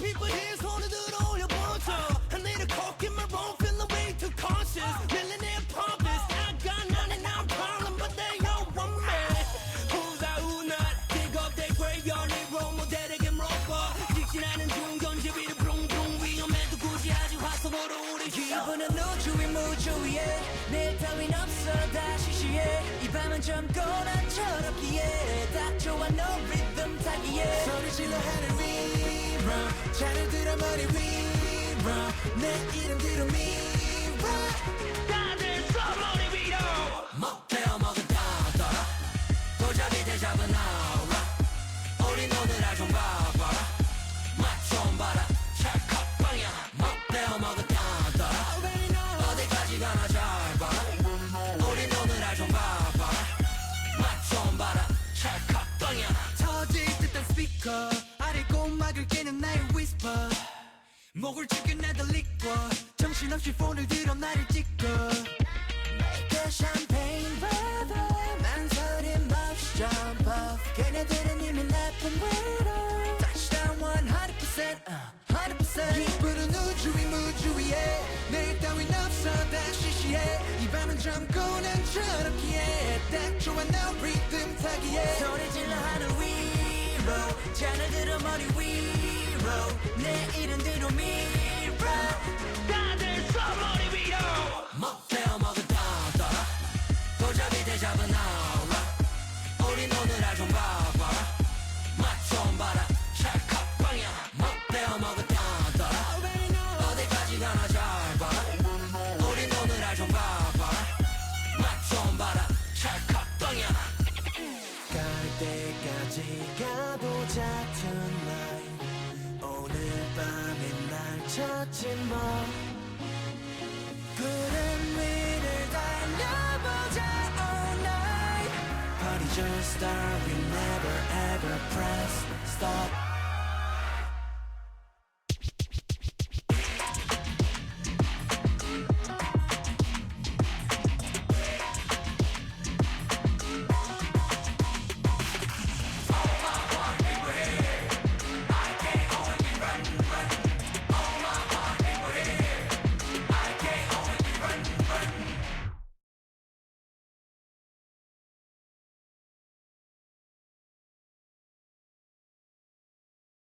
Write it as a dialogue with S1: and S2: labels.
S1: people here 손을 들어 올려보죠 I need a coke in my room feeling way too cautious millionaire pompous I got 99 problems but they all want me Who's out who not Dig up that graveyard 내 롤모델에게 물어봐 직진하는 중 견제비를 붕붕 위험해도 굳이 아직 화성으로 우리 기분은 우주위 무주위에 내 따윈 없어 다시 시해 이 밤은 젊고 난 철없기에 딱 좋아 no rhythm 타기에 소리 질러 하늘 위로 잔을 들어 머리 위로 내 이름 들어 미로 다들 써 머리 위로 먹대어 먹은 따따라. 도자기 대잡은 아우라 우린 오늘 알좀 봐봐라. 맛좀 봐라. 찰칵 방향 먹대어 먹은 따따라. 어디까지 가나 잘 봐라 우린 오늘 알좀 봐봐라. 맛좀 봐라. 찰칵 방향 터질 듯한 스피커 목을 죽인 나들 리꿔 정신없이 폰을 들어 나를 찍고 a champagne brother 망설임 없이 jump off. 걔네들은 이미 나쁜 위로. Touchdown 100% uh, 100% 기쁘는 우주위 무주위에 내일 따윈 없어 다시 시해. 이 밤은 젊고 난 저렇기에 딱 좋아 no rhythm 타기에. 소리 질러 하늘 위로. 잔을 들어 머리 위로. 내 찾지 뭐 구름 위를 달려보자 all night Party just start we never ever press stop